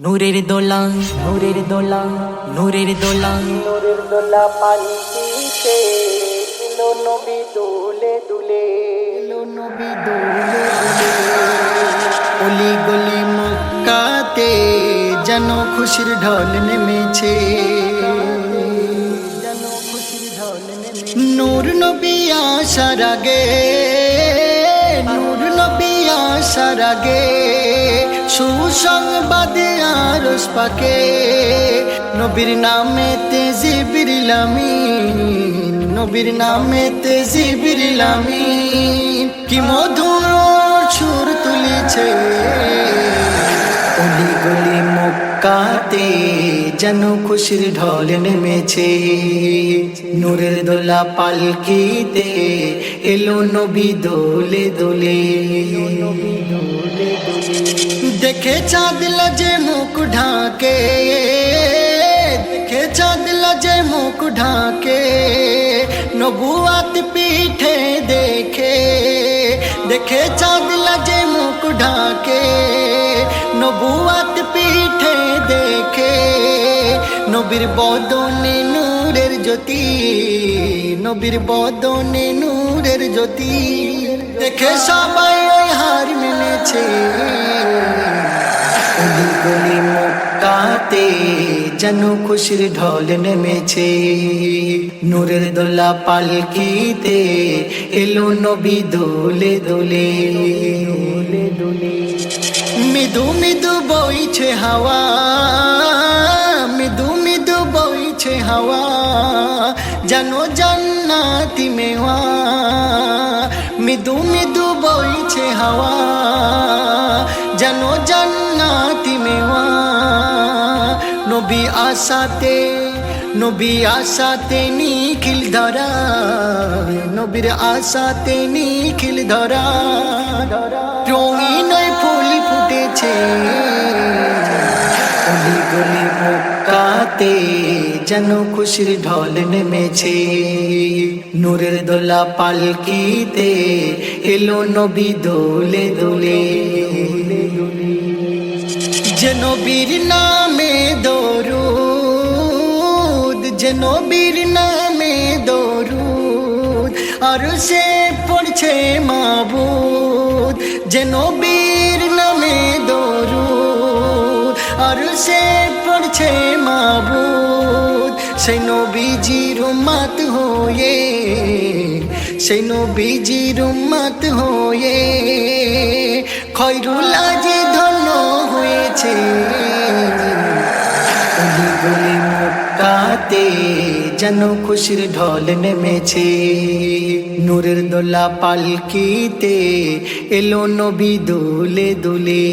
নূরের দোলা নূরের দোলা নূরের দোলা নূরের দোলা পালকিতে এলো নবী দুলে দুলে এলো নবী দুলে দুলে অলি গলি মক্কাতে যেন খুশির ঢল নেমেছে যেন খুশির ঢল নেমেছে নূর নবী আসার আগে নূর নবী আসার আগে সুসংবাদ আরস পাকে, নবীর নামে তেজি বিরিলামি নবীর নামে তেজি বিরিলামি কি মধুর সুর তুলিছে, অলি গলি মক্কাতে যেন খুশির ঢল নেমেছে। নূরের দোলা পালকিতে এলো নবী দোলে দোলে নবী দোলে। দেখে চাঁদ লাজে মুখ ঢাকে, দেখে চাঁদ লাজে মুখ ঢাকে, নবুয়াত পিঠে দেখে দেখে চাঁদ লাজে মুখ ঢাকে, নবুয়াত পিঠে দেখে, নবীর বদনে নূরের জ্যোতি, নবীর বদনে নূরের জ্যোতি, দেখে সবাই মক্কাতে যেন খুশির ঢল নেমেছে। নূরের দোলা পালকিতে এলো নবী দোলে দোলে। মৃদু মৃদু বইছে হাওয়া, মৃদু মৃদু বইছে হাওয়া জানো জান্নাতি মেওয়া। মৃদু মৃদু বইছে হাওয়া জানো নবী আশাতে নবী আশাতে নিখিল ধরা, নবীর আশাতে নিখিল ধরা। রঙিন ফুল ফুটেছে অলি গলি মক্কাতে যেন খুশির ঢল নেমেছে। নূরের দোলা পালকিতে এলো নবী দোলে দোলে। যে নবীর নামে যে নবীর নামে দরুদ, আর সে পড়ছে মাবুদ। যে নবীর নামে দরুদ, আর সে পড়ছে মাবুদ। সেই নবীজির উম্মত হয়ে, সেই নবীজির উম্মত হয়ে, খৈরুল আজি মক্কাতে যেন খুশির ঢল নেমেছে নূরের দোলা পালকিতে এলো নবী দোলে দোলে